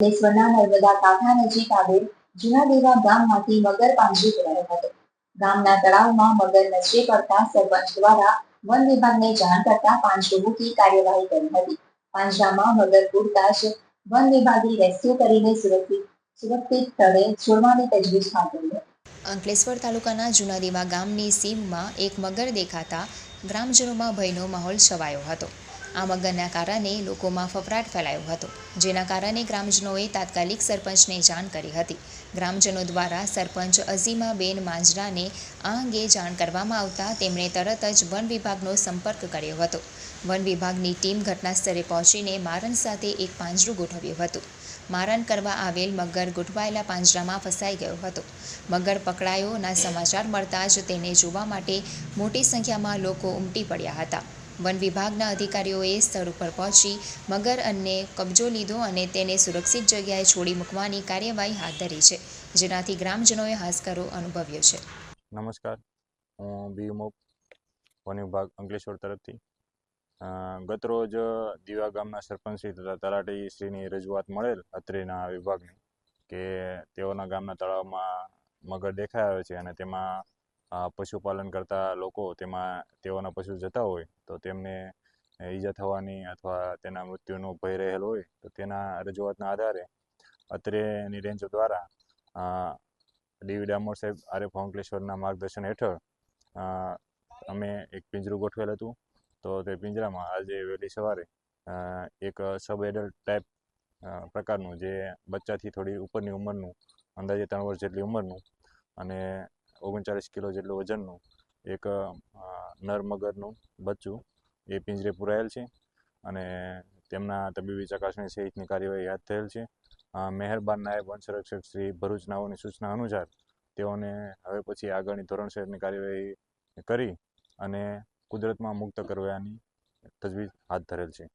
અંકલેશ્વરના નર્મદા કાંઠા નજીક આવેલ જૂના દેવા ગામમાંથી મગર પાંજી પુરાયો હતો. ગામના તળાવમાં મગર નજરે પડતા સરપંચ દ્વારા વન વિભાગને જાણ કરતા પાંજરો મૂકી કાર્યવાહી કરી હતી. પાંજરામાં મગર પૂરતા જ વન વિભાગે રેસ્ક્યુ કરીને સુરક્ષિત સુરક્ષિત સ્થળે છોડવાની તજવીજ હાથ ધરી અંકલેશ્વર તાલુકાના જૂનાદીવા ગામની સીમમાં એક મગર દેખાતા ગ્રામજનોમાં ભયનો માહોલ છવાયો હતો. આ મગરના કારણે લોકોમાં ફફડાટ ફેલાયો હતો, જેના કારણે ગ્રામજનોએ તાત્કાલિક સરપંચને જાણ કરી હતી. ગ્રામજનો દ્વારા સરપંચ અઝીમાબેન માંજરાને આ અંગે જાણ કરવામાં આવતા તેમણે તરત જ વન વિભાગનો સંપર્ક કર્યો હતો. વન વિભાગની ટીમ ઘટના સ્થળે પહોંચીને મારણ સાથે એક પાંજરું ગોઠવ્યું હતું. મારણ કરવા આવેલ મગર ગોઠવાયેલા પાંજરામાં ફસાઈ ગયો હતો. મગર પકડાયોના સમાચાર મળતા જ તેને જોવા માટે મોટી સંખ્યામાં લોકો ઉમટી પડ્યા હતા. વન વિભાગના અધિકારીઓએ સ્થળ ઉપર પહોંચી મગર અને કબજો લીધો અને તેને સુરક્ષિત જગ્યાએ છોડી મૂકવાની કાર્યવાહી હાથ ધરી છે, જેનાથી ગ્રામજનોએ હાશકારો અનુભવ્યો છે. નમસ્કાર. હું બી વન વિભાગ અંકલેશ્વર તરફથી. ગતરોજ દીવા ગામના સરપંચ શ્રી તથા તલાટી શ્રીની રજૂઆત મળેલ અત્રેના વિભાગની કે તેઓના ગામના તળાવમાં મગર દેખાય આવે છે અને તેમાં પશુપાલન કરતા લોકો તેમાં, તેઓના પશુ જતા હોય, તો તેમને ઈજા થવાની અથવા તેના મૃત્યુનો ભય રહેલો હોય, તો તેના રજૂઆતના આધારે અત્રેની રેન્જ દ્વારા ડીવી ડામોર સાહેબ આર્ય અંકલેશ્વરના માર્ગદર્શન હેઠળ અમે એક પિંજરું ગોઠવેલ હતું, તો તે પિંજરામાં આજે વહેલી સવારે એક સબ એડલ્ટ ટાઈપ પ્રકારનું જે બચ્ચાથી થોડી ઉપરની ઉંમરનું, અંદાજે ત્રણ વર્ષ જેટલી ઉંમરનું અને ઓગણચાલીસ કિલો જેટલું વજનનું એક નર મગરનું બચ્ચું એ પિંજરે પુરાયેલ છે અને તેમના તબીબી ચકાસણી સહિતની કાર્યવાહી હાથ થયેલ છે. મહેરબાન નાયબ વન સંરક્ષક શ્રી ભરૂચ નાઓની સૂચના અનુસાર તેઓને હવે પછી આગળની ધોરણસરની કાર્યવાહી કરી અને કુદરતમાં મુક્ત કરવાની તજવીજ હાથ ધરેલ છે.